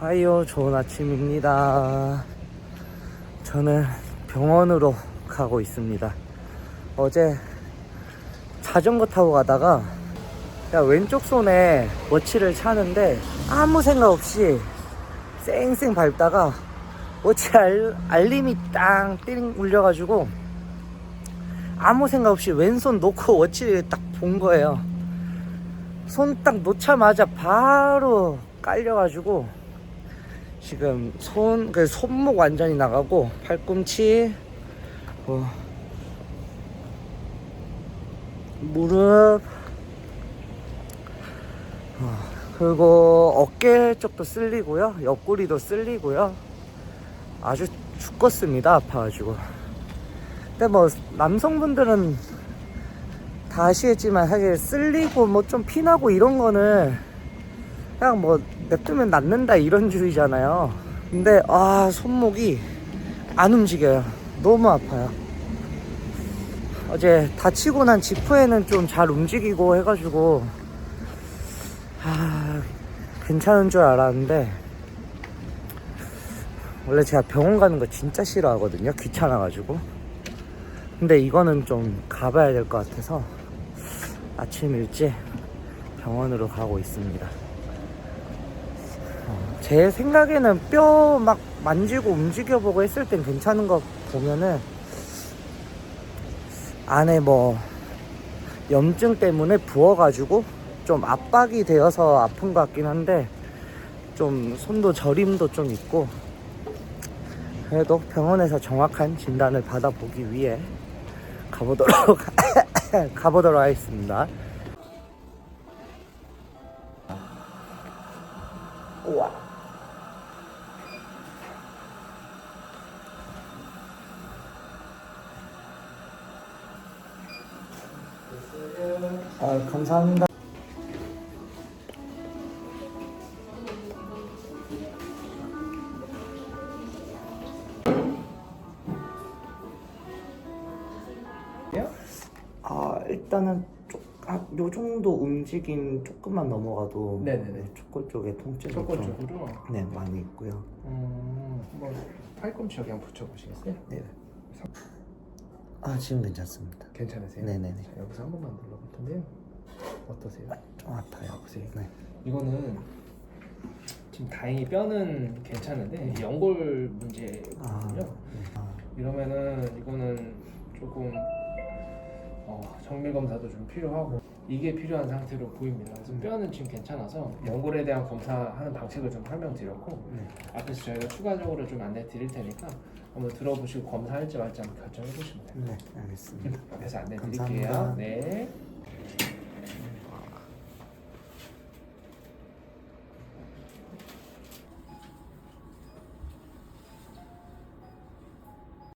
하이요, 좋은 아침입니다. 저는 병원으로 가고 있습니다. 어제 자전거 타고 가다가 왼쪽 손에 워치를 차는데 아무 생각 없이 쌩쌩 밟다가 워치 알, 알림이 땅 띠링 울려가지고 아무 생각 없이 왼손 놓고 워치를 딱 본 거예요. 손 딱 놓자마자 바로 깔려가지고 지금 손, 그 손목 완전히 나가고 팔꿈치, 뭐 무릎, 어, 그리고 어깨 쪽도 쓸리고요, 옆구리도 쓸리고요. 아주 죽겠습니다, 아파가지고. 근데 뭐 남성분들은 다 아시겠지만 사실 쓸리고 뭐 좀 피나고 이런 거는 그냥 뭐 냅두면 낫는다 이런 주의잖아요. 근데 아 손목이 안 움직여요. 너무 아파요. 어제 다치고 난 직후에는 좀 잘 움직이고 해가지고 아 괜찮은 줄 알았는데 원래 제가 병원 가는 거 진짜 싫어하거든요. 귀찮아가지고. 근데 이거는 좀 가봐야 될 것 같아서 아침 일찍 병원으로 가고 있습니다. 어, 제 생각에는 뼈 막 만지고 움직여보고 했을 땐 괜찮은 거 보면은 안에 뭐 염증 때문에 부어가지고 좀 압박이 되어서 아픈 것 같긴 한데 좀 손도 저림도 좀 있고 그래도 병원에서 정확한 진단을 받아보기 위해 가보도록 가보도록 하겠습니다. 아, 감사합니다. 아, 일단은 쪽, 아, 요 정도 움직임 조금만 넘어가도 네네네. 네, 촉골 쪽에 통증이 조건 좀 쪽으로. 네, 많이 있고요. 음, 한번 팔꿈치 여기 한번 붙여보시겠어요? 네. 아, 지금 괜찮습니다. 괜찮으세요? 네네네. 자, 여기서 한 번만 눌러볼 텐데요. 어떠세요? 좀 아파요. 아프세요? 네. 이거는 지금 다행히 뼈는 괜찮은데 이 연골 아, 문제거든요. 네. 아, 이러면은 이거는 조금 어, 정밀 검사도 좀 필요하고 이게 필요한 상태로 보입니다. 그래서 뼈는 지금 괜찮아서 연골에 대한 검사하는 방식을 좀 설명드렸고 네. 앞에서 저희가 추가적으로 좀 안내 드릴 테니까 한번 들어보시고 검사할지 말지 한번 결정해 보시면 됩니다. 네, 알겠습니다. 앞에서 안내 감사합니다. 드릴게요. 네.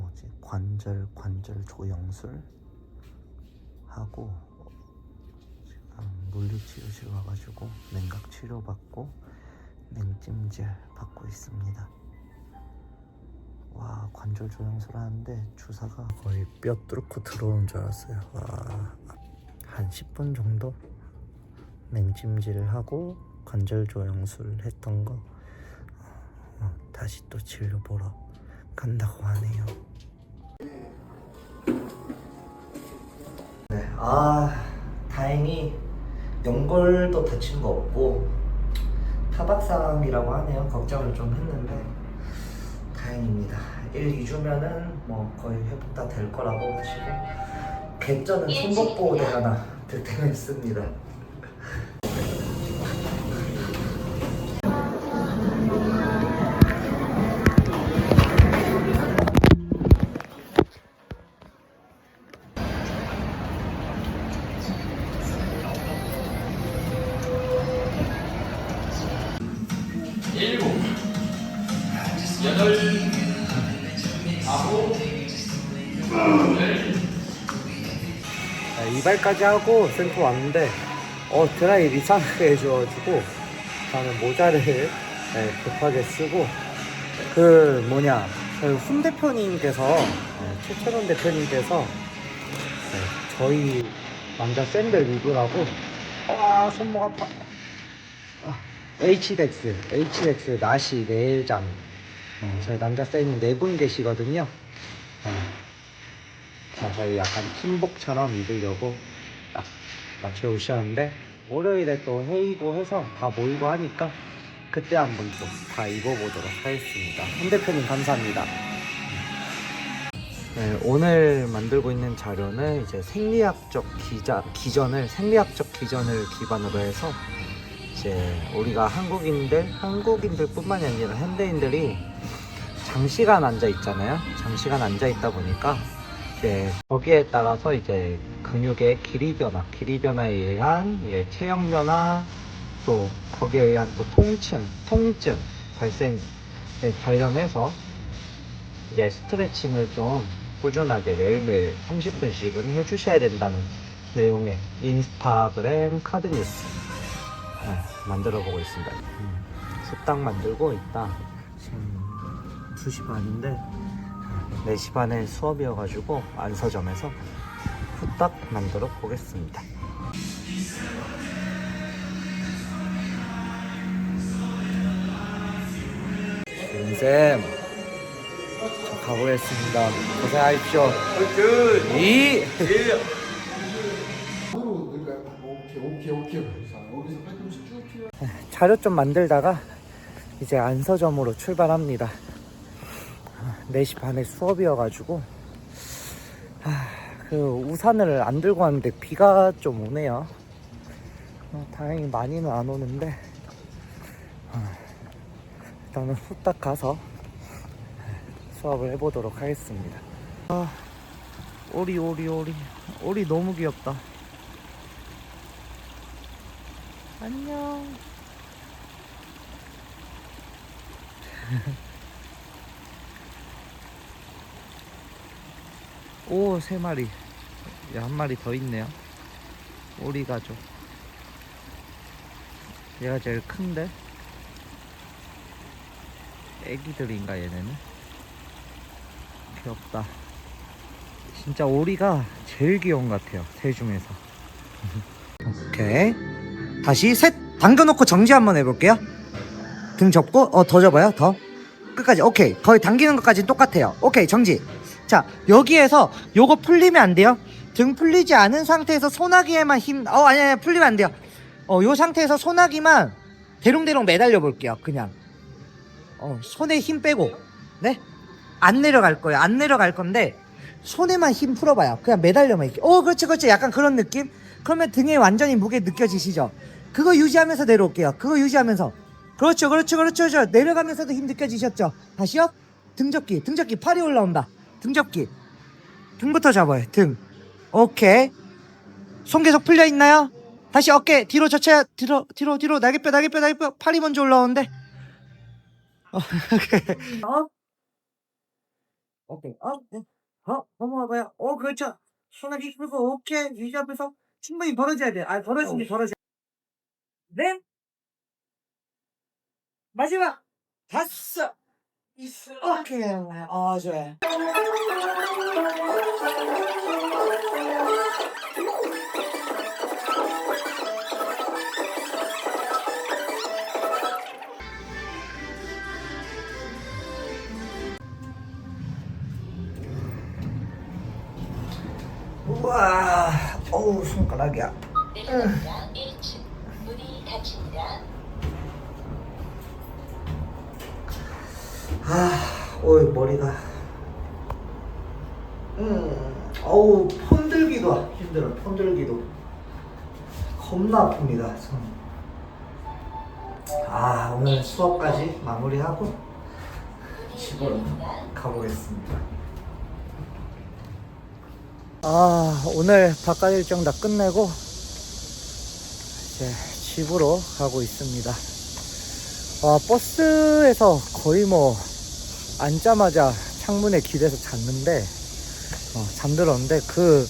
뭐지? 관절 관절 조영술 하고 물리치료실 와가지고 냉각 치료 받고 냉찜질 받고 있습니다. 와 관절 조영술 하는데 주사가 거의 뼈 뚫고 들어오는 줄 알았어요. 와, 한 10분 정도 냉찜질 하고 관절 조영술 했던 거 어, 다시 또 진료 보러 간다고 하네요. 네, 아 다행히 연골도 다친 거 없고 타박상이라고 하네요. 걱정을 좀 했는데 다행입니다. 1, 2주면은 뭐 거의 회복 다 될 거라고 하시고 개쩌는 손목보호대 하나 득템했습니다. 네, 이발까지 하고 센터 왔는데 어 드라이 이상하게 해줘가지고 저는 모자를 네, 급하게 쓰고 그 뭐냐 저희 훈 대표님께서 네, 최철원 대표님께서 네, 저희 남자 샌들 리뷰라고 아 손목 아파 아, HDX, HDX 나시 내일장. 어, 저희 남자 쌤이 네 분 계시거든요. 어. 자, 저희 약간 팀복처럼 입으려고 딱 맞춰 오셨는데 월요일에 또 회의고 해서 다 모이고 하니까 그때 한번 또 다 입어보도록 하겠습니다. 홍 대표님 감사합니다. 네, 오늘 만들고 있는 자료는 이제 생리학적 기자, 기전을 생리학적 기전을 기반으로 해서 이제 우리가 한국인들 한국인들뿐만이 아니라 현대인들이 장시간 앉아 있잖아요. 장시간 앉아 있다 보니까 이제 거기에 따라서 이제 근육의 길이 변화, 길이 변화에 의한 예, 체형 변화, 또 거기에 의한 또 통증, 통증 발생 에 관련해서 이제 스트레칭을 좀 꾸준하게 매일매일 30분씩은 해주셔야 된다는 내용의 인스타그램 카드 뉴스 네, 만들어 보고 있습니다. 음, 숙당 만들고 있다. 지금 2시 반인데 4시 반에 수업이어가지고 안서점에서 후딱 만들어 보겠습니다. 윤쌤, 저 가보겠습니다. 고생하십시오. 이자 팔꿈치 쭉 펴. 자료 좀 만들다가 이제 안서점으로 출발합니다. 4시 반에 수업이어가지고 아, 그 우산을 안 들고 왔는데 비가 좀 오네요. 어, 다행히 많이는 안 오는데 어, 일단은 후딱 가서 수업을 해보도록 하겠습니다. 아, 오리 오리 오리 오리 너무 귀엽다. 안녕. 오, 세 마리. 야, 한 마리 더 있네요. 오리 가족. 얘가 제일 큰데? 애기들인가, 얘네는? 귀엽다. 진짜 오리가 제일 귀여운 것 같아요. 새 중에서. 오케이. 다시 셋 당겨놓고 정지 한번 해볼게요. 등 접고 어 더 접어요 더 끝까지 오케이 거의 당기는 것까지 똑같아요. 오케이 정지. 자 여기에서 요거 풀리면 안 돼요. 등 풀리지 않은 상태에서 소나기에만 힘. 어 아니 아니 풀리면 안 돼요. 어 요 상태에서 소나기만 대롱대롱 매달려 볼게요. 그냥 어 손에 힘 빼고 네. 안 내려갈 거예요. 안 내려갈 건데 손에만 힘 풀어봐요. 그냥 매달려만 있게. 어, 그렇지, 그렇지. 약간 그런 느낌? 그러면 등에 완전히 무게 느껴지시죠? 그거 유지하면서 내려올게요. 그거 유지하면서. 그렇죠, 그렇죠, 그렇죠, 그렇죠. 내려가면서도 힘 느껴지셨죠? 다시요. 등접기, 등접기. 팔이 올라온다. 등접기. 등부터 잡아요. 등. 오케이. 손 계속 풀려 있나요? 다시 어깨 뒤로 젖혀야 뒤로 뒤로 뒤로 날개뼈 날개뼈 날개뼈 팔이 먼저 올라오는데. 어, 오케이. 어? 오케이. 어? 네. 어? 넘어가봐요. 오, 그렇죠. 소나기 풀고, 오케이. 유지하면서 충분히 벌어져야 돼. 아, 벌어지니 벌어져. 네? 마지막! 다섯! 오케이. 어, 좋아요. 우와, 어우, 손가락이야. 내려갑니다. 1층 문이 닫힙니다. 아, 어이, 머리가. 음, 어우, 폰 들기도 힘들어, 폰 들기도. 겁나 아픕니다, 손. 아, 오늘 수업까지 마무리하고 집으로 가보겠습니다. 아, 오늘 바깥 일정 다 끝내고 이제 집으로 가고 있습니다. 아, 버스에서 거의 뭐 앉자마자 창문에 기대서 잤는데 어, 잠들었는데 그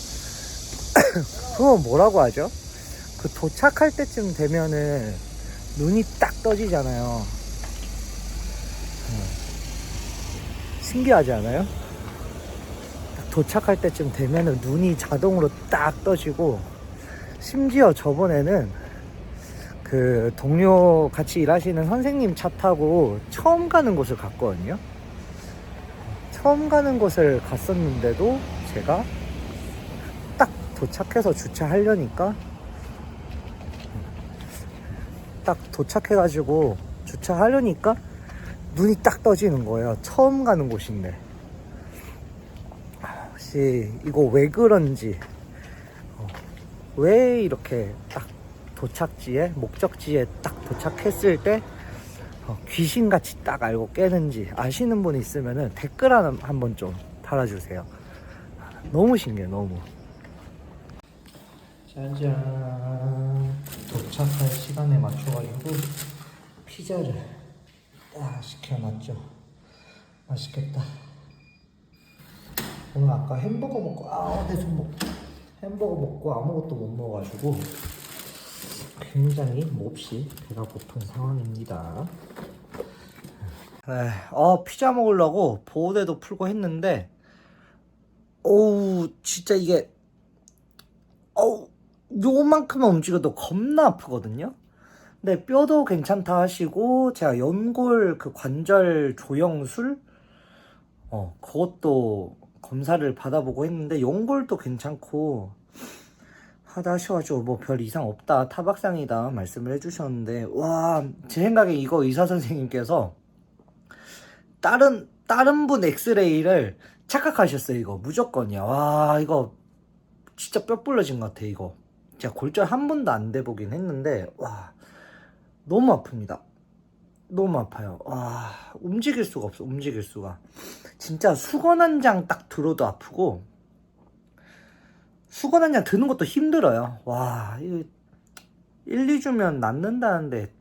그거 뭐라고 하죠? 그 도착할 때쯤 되면은 눈이 딱 떠지잖아요. 어. 신기하지 않아요? 딱 도착할 때쯤 되면은 눈이 자동으로 딱 떠지고 심지어 저번에는 그그 동료 같이 일하시는 선생님 차 타고 처음 가는 곳을 갔거든요. 처음 가는 곳을 갔었는데도 제가 딱 도착해서 주차하려니까 딱 도착해가지고 주차하려니까 눈이 딱 떠지는 거예요. 처음 가는 곳인데. 아, 혹시 이거 왜 그런지, 어, 왜 이렇게 딱 도착지에, 목적지에 딱 도착했을 때 어, 귀신같이 딱 알고 깨는지 아시는 분 있으면 댓글 하나 한번 좀 달아주세요. 너무 신기해, 너무. 짜잔. 도착할 시간에 맞춰가지고 피자를 딱 시켜놨죠. 맛있겠다. 오늘 아까 햄버거 먹고 아내손 먹고 햄버거 먹고 아무것도 못 먹어가지고 굉장히 몹시 배가 고픈 상황입니다. 네, 어 피자 먹으려고 보호대도 풀고 했는데 어우 진짜 이게 어우 요만큼만 움직여도 겁나 아프거든요. 근데 뼈도 괜찮다 하시고 제가 연골 그 관절 조영술 어 그것도 검사를 받아보고 했는데 연골도 괜찮고 하다 하셔가지고 뭐 별 이상 없다 타박상이다 말씀을 해주셨는데 와 제 생각에 이거 의사 선생님께서 다른 다른 분 엑스레이를 착각하셨어요 이거. 무조건이야. 와 이거 진짜 뼈 부러진 것 같아 이거. 제가 골절 한 번도 안 돼 보긴 했는데 와 너무 아픕니다. 너무 아파요. 와 움직일 수가 없어 움직일 수가. 진짜 수건 한 장 딱 들어도 아프고 수건 한 장 드는 것도 힘들어요. 와 이거 1, 2주면 낫는다는데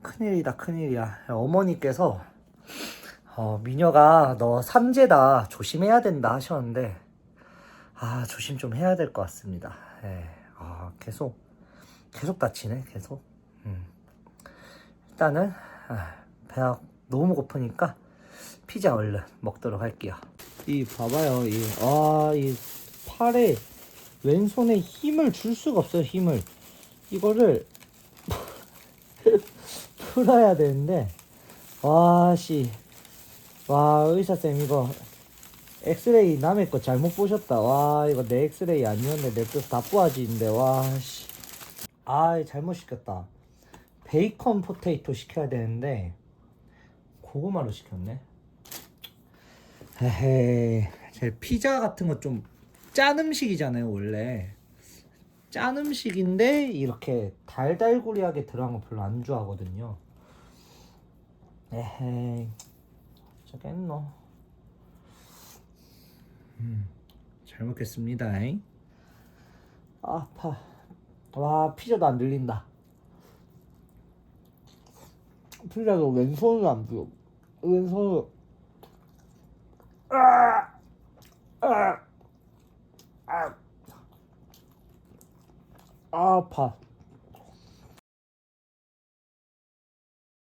큰일이다 큰일이야. 어머니께서 어, 미녀가 너 삼재다 조심해야 된다 하셨는데 아 조심 좀 해야 될 것 같습니다. 예. 아 계속 계속 다치네 계속. 음. 일단은 아, 배가 너무 고프니까 피자 얼른 먹도록 할게요. 이 봐봐요 이아이 팔에 왼손에 힘을 줄 수가 없어요 힘을. 이거를 풀어야 되는데 와씨. 와 의사쌤 이거 엑스레이 남의 거 잘못 보셨다. 와 이거 내 엑스레이 아니었네. 내뜻다 뿌아지는데 와씨. 아 잘못 시켰다. 베이컨 포테이토 시켜야 되는데 고구마로 시켰네. 헤헤 제 피자 같은 거좀 짠 음식이잖아요 원래. 짠 음식인데 이렇게 달달구리하게 들어간 거 별로 안 좋아하거든요. 에헤이. 깼노. 음, 잘 먹겠습니다 아, 아파. 와 피자도 안 들린다. 피자도 왼손으로 안 들어 왼손으로 아! 아! 아! 아, 아파